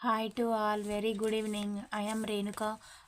Hi to all, very good evening. I am Renuka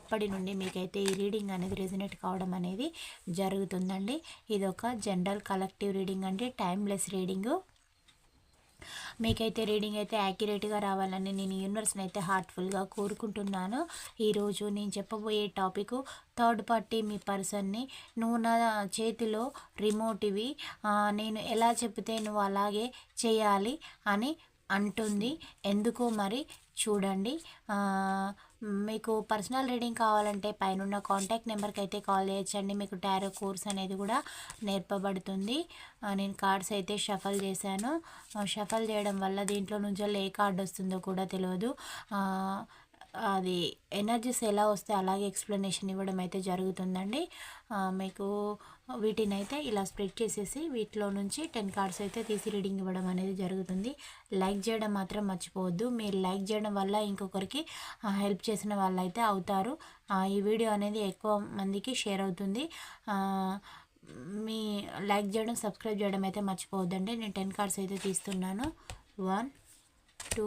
అప్పటి నుండి మీకైతే ఈ రీడింగ్ అనేది రెజినేట్ కావడం అనేది జరుగుతుందండి ఇది ఒక జనరల్ కలెక్టివ్ రీడింగ్ అండి టైమ్లెస్ రీడింగు మీకైతే రీడింగ్ అయితే యాక్యురేట్గా రావాలని నేను యూనివర్స్ని అయితే హార్ట్ఫుల్గా కోరుకుంటున్నాను ఈరోజు నేను చెప్పబోయే టాపిక్ థర్డ్ పార్టీ మీ పర్సన్ని నువ్వు నా చేతిలో రిమోట్ ఇవి నేను ఎలా చెప్తే నువ్వు అలాగే చేయాలి అని అంటుంది ఎందుకో మరి చూడండి మీకు పర్సనల్ రీడింగ్ కావాలంటే పైన కాంటాక్ట్ నెంబర్కి అయితే కాల్ చేయొచ్చండి మీకు టారో కోర్స్ అనేది కూడా నేర్పబడుతుంది నేను కార్డ్స్ అయితే షఫల్ చేశాను షఫల్ చేయడం వల్ల దీంట్లో నుంచి ఏ కార్డు వస్తుందో కూడా తెలియదు అది ఎనర్జీస్ ఎలా వస్తే అలాగే ఎక్స్ప్లెనేషన్ ఇవ్వడం అయితే జరుగుతుందండి మీకు వీటిని అయితే ఇలా స్ప్రెడ్ చేసేసి వీటిలో నుంచి టెన్ కార్డ్స్ అయితే తీసి రీడింగ్ ఇవ్వడం అనేది జరుగుతుంది లైక్ చేయడం మాత్రం మర్చిపోవద్దు మీరు లైక్ చేయడం వల్ల ఇంకొకరికి హెల్ప్ చేసిన వాళ్ళైతే అవుతారు ఈ వీడియో అనేది ఎక్కువ మందికి షేర్ అవుతుంది మీ లైక్ చేయడం సబ్స్క్రైబ్ చేయడం అయితే మర్చిపోవద్దండి నేను టెన్ కార్డ్స్ అయితే తీస్తున్నాను one two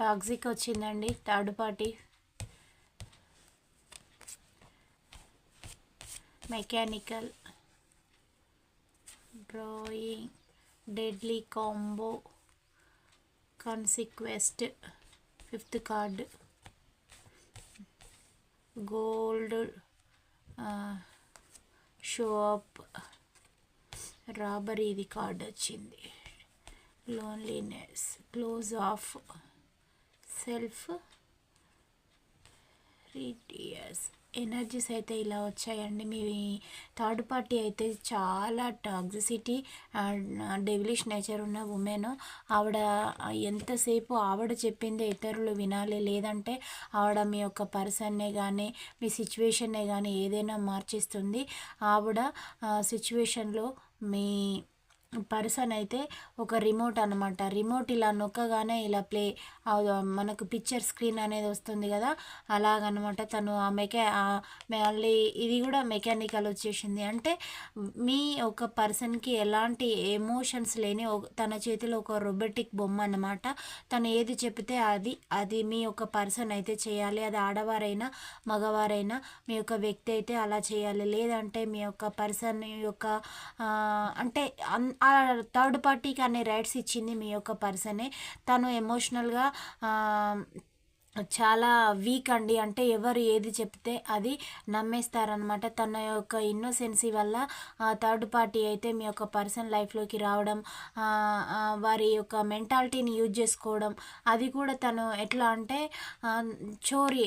Toxic వచ్చిందండి third party mechanical drawing deadly combo consequence fifth card gold shop రాబరీది card వచ్చింది loneliness close off self retires energies అయితే ఇలా వచ్చాయండి మీ థర్డ్ పార్టీ అయితే చాలా టాక్సిసిటీ డెవిలిష్ నేచర్ ఉన్న ఉమెన్ ఆవిడ ఎంతసేపు ఆవిడ చెప్పిందే ఇతరులు వినాలి లేదంటే ఆవిడ మీ యొక్క పర్సన్నే కానీ మీ సిచ్యువేషన్నే కానీ ఏదైనా మార్చిస్తుంది ఆవిడ సిచ్యువేషన్లో మీ పర్సన్ అయితే ఒక రిమోట్ అనమాట రిమోట్ ఇలా నొక్కగానే ఇలా ప్లే మనకు పిక్చర్ స్క్రీన్ అనేది వస్తుంది కదా అలాగనమాట తను ఆ మెకా మళ్ళీ ఇది కూడా మెకానికల్ వచ్చేసింది అంటే మీ ఒక పర్సన్కి ఎలాంటి ఎమోషన్స్ లేని తన చేతిలో ఒక రొబోటిక్ బొమ్మ అనమాట తను ఏది చెప్తే అది అది మీ యొక్క పర్సన్ అయితే చేయాలి అది ఆడవారైనా మగవారైనా మీ యొక్క వ్యక్తి అయితే అలా చేయాలి లేదంటే మీ యొక్క పర్సన్ యొక్క అంటే ఆ థర్డ్ పార్టీకి అన్ని రైట్స్ ఇచ్చింది మీ యొక్క పర్సనే తను ఎమోషనల్గా చాలా వీక్ అండి అంటే ఎవరు ఏది చెప్తే అది నమ్మేస్తారనమాట తన యొక్క ఇన్నోసెన్సీ వల్ల థర్డ్ పార్టీ అయితే మీ యొక్క పర్సన్ లైఫ్లోకి రావడం వారి యొక్క మెంటాలిటీని యూజ్ చేసుకోవడం అది కూడా తను ఎట్లా అంటే చోరీ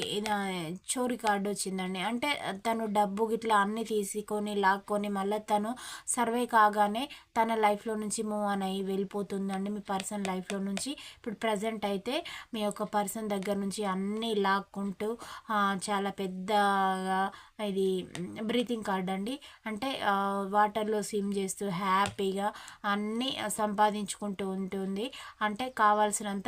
చోరీ కార్డు వచ్చిందండి అంటే తను డబ్బు గిట్లా అన్ని తీసుకొని లాక్కొని మళ్ళీ తను సర్వే కాగానే తన లైఫ్లో నుంచి మూవ్ అని అయ్యి వెళ్ళిపోతుందండి మీ పర్సన్ లైఫ్లో నుంచి ఇప్పుడు ప్రజెంట్ అయితే మీ యొక్క పర్సన్ దగ్గర నుంచి నుంచి అన్నీ లాక్కుంటూ చాలా పెద్దగా ఇది బ్రీతింగ్ కార్డ్ అండి అంటే వాటర్లో స్విమ్ చేస్తూ హ్యాపీగా అన్నీ సంపాదించుకుంటూ ఉంటుంది అంటే కావాల్సినంత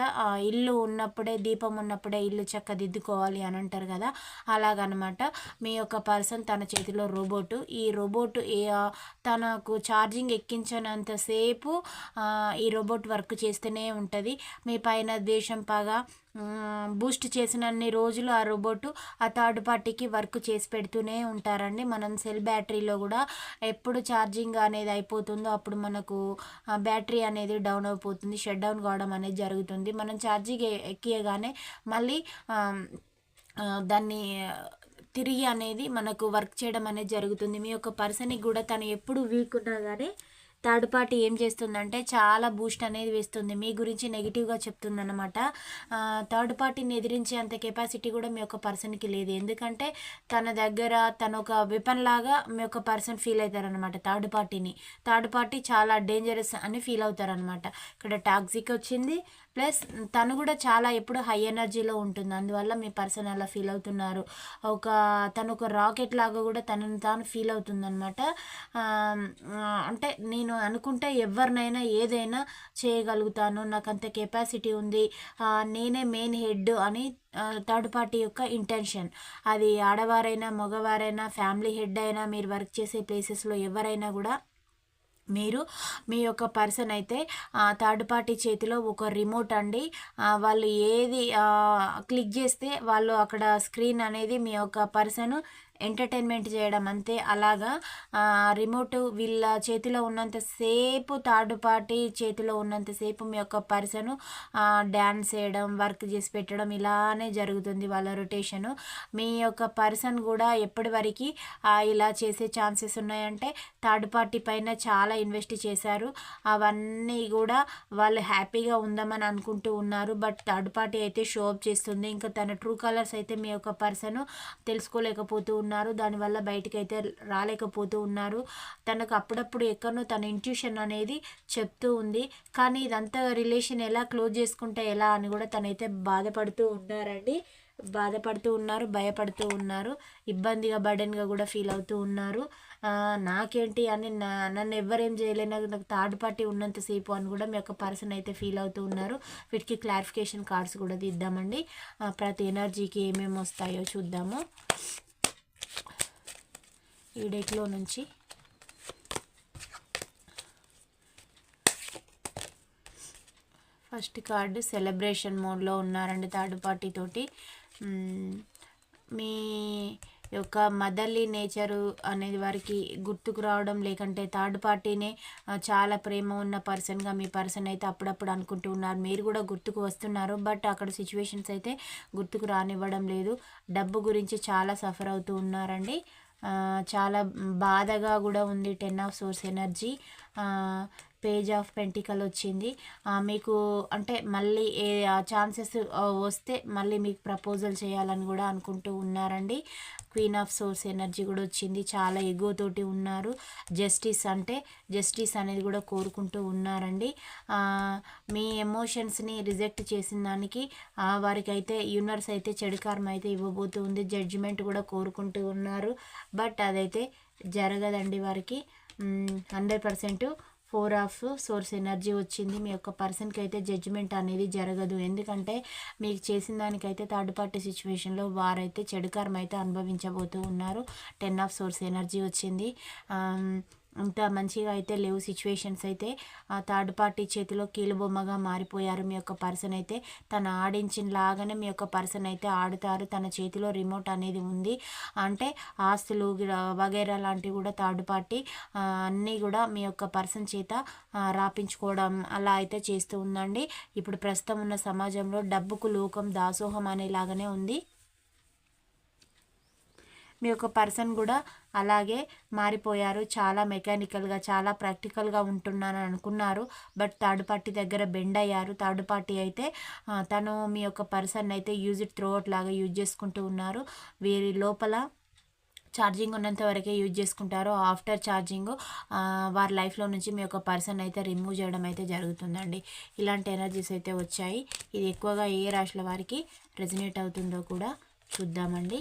ఇల్లు ఉన్నప్పుడే దీపం ఉన్నప్పుడే ఇల్లు చక్కదిద్దుకోవాలి అని అంటారు కదా అలాగనమాట మీ యొక్క పర్సన్ తన చేతిలో రోబోటు ఈ రోబోట్ తనకు ఛార్జింగ్ ఎక్కించినంతసేపు ఈ రోబోట్ వర్క్ చేస్తూనే ఉంటుంది మీ పైన ద్వేషం పగా బూస్ట్ చేసినన్ని రోజులు ఆ రోబోట్ ఆ థర్డ్ పార్టీకి వర్క్ చేసి పెడుతూ పెడుతూనే ఉంటారండి మనం సెల్ బ్యాటరీలో కూడా ఎప్పుడు ఛార్జింగ్ అనేది అయిపోతుందో అప్పుడు మనకు బ్యాటరీ అనేది డౌన్ అయిపోతుంది షట్ డౌన్ కావడం అనేది జరుగుతుంది మనం ఛార్జింగ్ ఎక్కియగానే మళ్ళీ దాన్ని తిరిగి అనేది మనకు వర్క్ చేయడం అనేది జరుగుతుంది మీ యొక్క పర్సన్కి కూడా తను ఎప్పుడు వీక్ ఉన్నా కానీ థర్డ్ పార్టీ ఏం చేస్తుందంటే చాలా బూస్ట్ అనేది వేస్తుంది మీ గురించి నెగిటివ్గా చెప్తుందన్నమాట థర్డ్ పార్టీని ఎదిరించే అంత కెపాసిటీ కూడా మీ యొక్క పర్సన్కి లేదు ఎందుకంటే తన దగ్గర తన ఒక వెపన్ లాగా మీ యొక్క పర్సన్ ఫీల్ అవుతారనమాట థర్డ్ పార్టీని థర్డ్ పార్టీ చాలా డేంజరస్ అని ఫీల్ అవుతారనమాట ఇక్కడ టాక్సిక్ వచ్చింది ప్లస్ తను కూడా చాలా ఎప్పుడు హై ఎనర్జీలో ఉంటుంది అందువల్ల మీ పర్సన్ అలా ఫీల్ అవుతున్నారు ఒక తను ఒక రాకెట్ లాగా కూడా తనను తాను ఫీల్ అవుతుంది అనమాట అంటే నేను అనుకుంటే ఎవరినైనా ఏదైనా చేయగలుగుతాను నాకు అంత కెపాసిటీ ఉంది నేనే మెయిన్ హెడ్ అని థర్డ్ పార్టీ యొక్క ఇంటెన్షన్ అది ఆడవారైనా మగవారైనా ఫ్యామిలీ హెడ్ అయినా మీరు వర్క్ చేసే ప్లేసెస్లో ఎవరైనా కూడా మీరు మీ యొక్క పర్సన్ అయితే థర్డ్ పార్టీ చేతిలో ఒక రిమోట్ అండి వాళ్ళు ఏది క్లిక్ చేస్తే వాళ్ళు అక్కడ స్క్రీన్ అనేది మీ యొక్క పర్సన్ ఎంటర్టైన్మెంట్ చేయడం అంతే అలాగా రిమోట్ వీళ్ళ చేతిలో ఉన్నంతసేపు థర్డ్ పార్టీ చేతిలో ఉన్నంతసేపు మీ యొక్క పర్సన్ డ్యాన్స్ వేయడం వర్క్ చేసి పెట్టడం ఇలానే జరుగుతుంది వాళ్ళ రొటేషను మీ యొక్క పర్సన్ కూడా ఎప్పటి వరకు ఇలా చేసే ఛాన్సెస్ ఉన్నాయంటే థర్డ్ పార్టీ పైన చాలా ఇన్వెస్ట్ చేశారు అవన్నీ కూడా వాళ్ళు హ్యాపీగా ఉందామని అనుకుంటూ ఉన్నారు బట్ థర్డ్ పార్టీ అయితే షో అప్ చేస్తుంది ఇంకా తన ట్రూ కలర్స్ అయితే మీ యొక్క పర్సన్ తెలుసుకోలేకపోతూ ఉన్నారు దానివల్ల బయటకైతే రాలేకపోతూ ఉన్నారు తనకు అప్పుడప్పుడు ఎక్కడో తన ఇంట్యూషన్ అనేది చెప్తూ ఉంది కానీ ఇదంతా రిలేషన్ ఎలా క్లోజ్ చేసుకుంటే ఎలా అని కూడా తనైతే బాధపడుతూ ఉన్నారండి బాధపడుతూ ఉన్నారు భయపడుతూ ఉన్నారు ఇబ్బందిగా బర్డెన్గా కూడా ఫీల్ అవుతూ ఉన్నారు నాకేంటి అని నా నన్ను ఎవరేం చేయలేను నాకు థర్డ్ పార్టీ ఉన్నంతసేపు అని కూడా మీ యొక్క పర్సన్ అయితే ఫీల్ అవుతూ ఉన్నారు వీటికి క్లారిఫికేషన్ కార్డ్స్ కూడా తీద్దామండి ప్రతి ఎనర్జీకి ఏమేమి వస్తాయో చూద్దాము ఈ డేట్లో నుంచి ఫస్ట్ కార్డు సెలబ్రేషన్ మోడ్లో ఉన్నారండి థర్డ్ పార్టీ తోటి మీ యొక్క మదర్లీ నేచరు అనేది వారికి గుర్తుకు రావడం లేకంటే థర్డ్ పార్టీనే చాలా ప్రేమ ఉన్న పర్సన్గా మీ పర్సన్ అయితే అప్పుడప్పుడు అనుకుంటూ ఉన్నారు మీరు కూడా గుర్తుకు వస్తున్నారు బట్ అక్కడ సిచ్యువేషన్స్ అయితే గుర్తుకు రానివ్వడం లేదు డబ్బు గురించి చాలా సఫర్ అవుతూ ఉన్నారండి చాలా బాధగా కూడా ఉంది ten of swords energy page of pentacle వచ్చింది మీకు అంటే మళ్ళీ ఏ ఛాన్సెస్ వస్తే మళ్ళీ మీకు ప్రపోజల్ చేయాలని కూడా అనుకుంటూ ఉన్నారండి క్వీన్ ఆఫ్ సోర్స్ ఎనర్జీ కూడా వచ్చింది చాలా ఎగోతోటి ఉన్నారు జస్టిస్ అంటే జస్టిస్ అనేది కూడా కోరుకుంటూ ఉన్నారండి మీ ఎమోషన్స్ని రిజెక్ట్ చేసిన దానికి వారికి అయితే యూనివర్స్ అయితే చెడుకారం అయితే ఇవ్వబోతుంది జడ్జిమెంట్ కూడా కోరుకుంటూ ఉన్నారు బట్ అదైతే జరగదండి వారికి hundred percent four of swords energy వచ్చింది మీ యొక్క పర్సన్కి అయితే జడ్జ్మెంట్ అనేది జరగదు ఎందుకంటే మీకు చేసిన దానికైతే థర్డ్ పార్టీ సిచ్యువేషన్లో వారైతే చెడు అయితే అనుభవించబోతూ ఉన్నారు టెన్ ఆఫ్ సోర్స్ ఎనర్జీ వచ్చింది అంత మంచిగా అయితే లేవు సిచ్యువేషన్స్ అయితే ఆ థర్డ్ పార్టీ చేతిలో కీలుబొమ్మగా మారిపోయారు మీ యొక్క పర్సన్ అయితే తను ఆడించిన లాగానే మీ యొక్క పర్సన్ అయితే ఆడుతారు తన చేతిలో రిమోట్ అనేది ఉంది అంటే ఆస్తులు వగైరా లాంటివి కూడా థర్డ్ పార్టీ అన్నీ కూడా మీ యొక్క పర్సన్ చేత రాపించుకోవడం అలా అయితే చేస్తూ ఉందండి ఇప్పుడు ప్రస్తుతం ఉన్న సమాజంలో డబ్బుకు లోకం దాసోహం అనేలాగానే ఉంది మీ యొక్క పర్సన్ కూడా అలాగే మారిపోయారు చాలా మెకానికల్గా చాలా ప్రాక్టికల్గా ఉంటున్నాను అనుకున్నారు బట్ థర్డ్ పార్టీ దగ్గర బెండ్ అయ్యారు థర్డ్ పార్టీ అయితే తను మీ యొక్క పర్సన్ అయితే యూజ్ ఇట్ త్రో లాగా యూజ్ చేసుకుంటూ ఉన్నారు వీరి లోపల ఛార్జింగ్ ఉన్నంత వరకే యూజ్ చేసుకుంటారు ఆఫ్టర్ ఛార్జింగ్ వారి లైఫ్లో నుంచి మీ యొక్క పర్సన్ అయితే రిమూవ్ చేయడం అయితే జరుగుతుందండి ఇలాంటి ఎనర్జీస్ అయితే వచ్చాయి ఇది ఎక్కువగా ఏ రాశుల వారికి రెజినేట్ అవుతుందో కూడా చూద్దామండి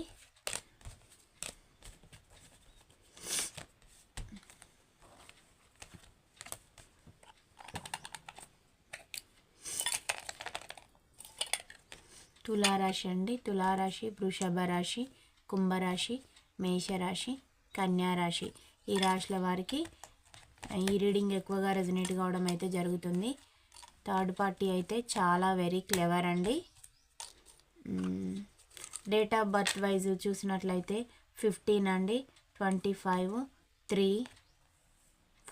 తులారాశి అండి తులారాశి వృషభ రాశి కుంభరాశి మేషరాశి కన్యారాశి ఈ రాశుల వారికి ఈ రీడింగ్ ఎక్కువగా రెజనేట్ కావడం అయితే జరుగుతుంది థర్డ్ పార్టీ అయితే చాలా వెరీ క్లెవర్ అండి డేట్ ఆఫ్ బర్త్ వైజ్ చూసినట్లయితే ఫిఫ్టీన్ అండి twenty five three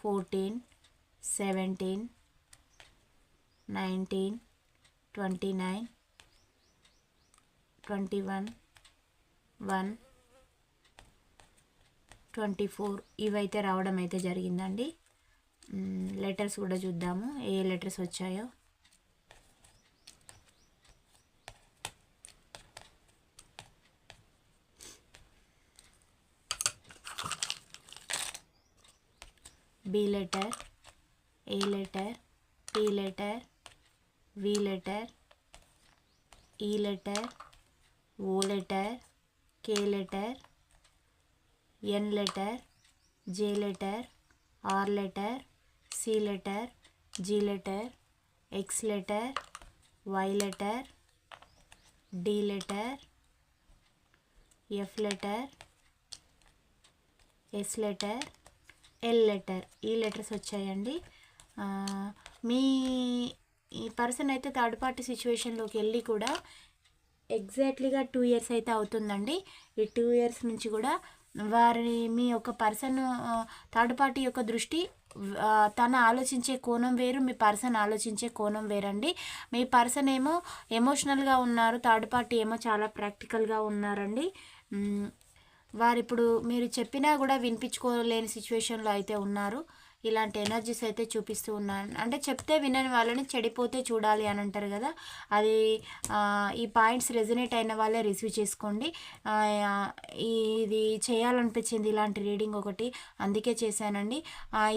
fourteen seventeen nineteen twenty nine twenty one one twenty four ఇవైతే రావడం అయితే జరిగిందండి లెటర్స్ కూడా చూద్దాము ఏ లెటర్స్ వచ్చాయో B letter A letter T letter V letter E letter O letter K letter N letter J letter R letter C letter G letter X letter Y letter D letter F letter S letter L letter ఈ letters వచ్చాయండి మీ ఈ person అయితే third party సిచ్యువేషన్లోకి వెళ్ళి కూడా ఎగ్జాక్ట్లీగా two years అయితే అవుతుందండి ఈ టూ ఇయర్స్ నుంచి కూడా వారి మీ ఒక పర్సన్ థర్డ్ పార్టీ యొక్క దృష్టి తను ఆలోచించే కోణం వేరు మీ పర్సన్ ఆలోచించే కోణం వేరండి మీ పర్సన్ ఏమో ఎమోషనల్గా ఉన్నారు థర్డ్ పార్టీ ఏమో చాలా ప్రాక్టికల్గా ఉన్నారండి వారిప్పుడు మీరు చెప్పినా కూడా వినిపించుకోలేని సిచ్యువేషన్లో అయితే ఉన్నారు ఇలాంటి ఎనర్జీస్ అయితే చూపిస్తూ ఉన్నాను అంటే చెప్తే వినని వాళ్ళని చెడిపోతే చూడాలి అని అంటారు కదా అది ఈ పాయింట్స్ రెజనేట్ అయిన వాళ్ళే రిసీవ్ చేసుకోండి ఇది చేయాలనిపించింది ఇలాంటి రీడింగ్ ఒకటి అందుకే చేశానండి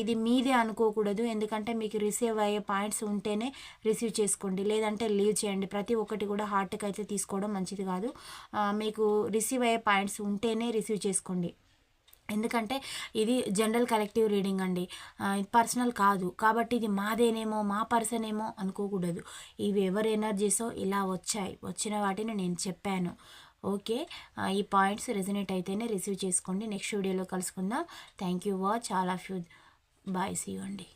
ఇది మీదే అనుకోకూడదు ఎందుకంటే మీకు రిసీవ్ అయ్యే పాయింట్స్ ఉంటేనే రిసీవ్ చేసుకోండి లేదంటే లీవ్ చేయండి ప్రతి ఒక్కటి కూడా హార్ట్కి అయితే తీసుకోవడం మంచిది కాదు మీకు రిసీవ్ అయ్యే పాయింట్స్ ఉంటేనే రిసీవ్ చేసుకోండి ఎందుకంటే ఇది జనరల్ కలెక్టివ్ రీడింగ్ అండి పర్సనల్ కాదు కాబట్టి ఇది మాదేనేమో మా పర్సన్ ఏమో అనుకోకూడదు ఇవి ఎవరు ఎనర్జీసో ఇలా వచ్చాయి వచ్చిన వాటిని నేను చెప్పాను ఓకే ఈ పాయింట్స్ రెజనేట్ అయితేనే రిసీవ్ చేసుకోండి నెక్స్ట్ వీడియోలో కలుసుకుందాం thank you watch all of you bye see అండి